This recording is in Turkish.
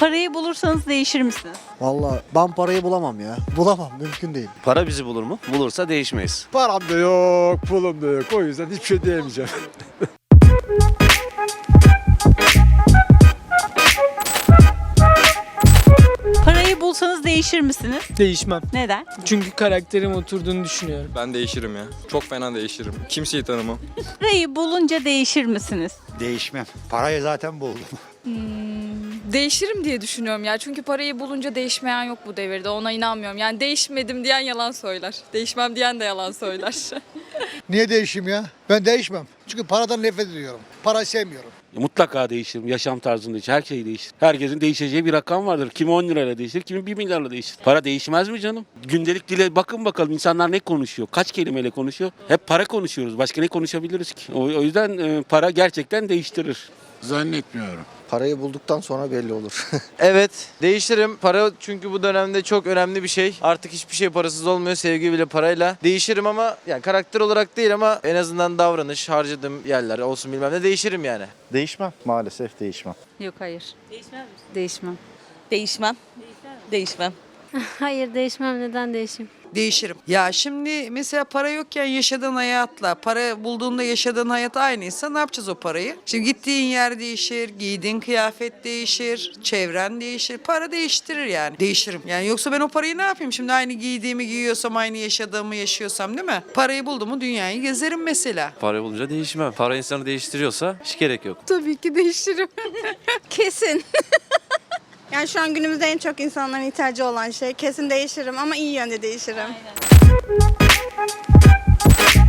Parayı bulursanız değişir misiniz? Vallahi ben parayı bulamam ya. Bulamam mümkün değil. Para bizi bulur mu? Bulursa değişmeyiz. Param da yok, pulum da yok. O yüzden hiçbir şey diyemeyeceğim. Parayı bulsanız değişir misiniz? Değişmem. Neden? Çünkü karakterim oturduğunu düşünüyorum. Ben değişirim ya. Çok fena değişirim. Kimseyi tanımam. Parayı bulunca değişir misiniz? Değişmem. Parayı zaten buldum. Değişirim diye düşünüyorum ya. Çünkü parayı bulunca değişmeyen yok bu devirde. Ona inanmıyorum. Yani değişmedim diyen yalan söyler. Değişmem diyen de yalan söyler. Niye değişeyim ya? Ben değişmem. Çünkü paradan nefret ediyorum. Parayı sevmiyorum. Mutlaka değişir. Yaşam tarzında değişir. Her şey değişir. Herkesin değişeceği bir rakam vardır. Kimi 10 lirayla değişir, kimi 1 milyarla değişir. Para değişmez mi canım? Gündelik dile bakın bakalım insanlar ne konuşuyor? Kaç kelimeyle konuşuyor? Hep para konuşuyoruz. Başka ne konuşabiliriz ki? O, o yüzden e, para gerçekten değiştirir. Zannetmiyorum. Parayı bulduktan sonra belli olur. Evet değişirim. Para çünkü bu dönemde çok önemli bir şey. Artık hiçbir şey parasız olmuyor. Sevgi bile parayla. Değişirim ama yani karakter olarak değil ama en azından davranış, harcadığım yerler olsun bilmem ne değişirim yani. Değişmem. Maalesef değişmem. Yok hayır. Değişmem. Değişmem. Değişmem. Hayır değişmem. Neden değişeyim? Değişirim. Ya şimdi mesela para yokken yaşadığın hayatla para bulduğunda yaşadığın hayat aynıysa ne yapacağız o parayı? Şimdi gittiğin yer değişir, giydiğin kıyafet değişir, çevren değişir. Para değiştirir yani. Değişirim. Yani yoksa ben o parayı ne yapayım? Şimdi aynı giydiğimi giyiyorsam, aynı yaşadığımı yaşıyorsam değil mi? Parayı buldum mu dünyayı gezerim mesela. Para bulunca değişmem. Para insanı değiştiriyorsa hiç gerek yok. Tabii ki değişirim. Kesin. Yani şu an günümüzde en çok insanların ihtiyacı olan şey. Kesin değişirim ama iyi yönde değişirim. Aynen.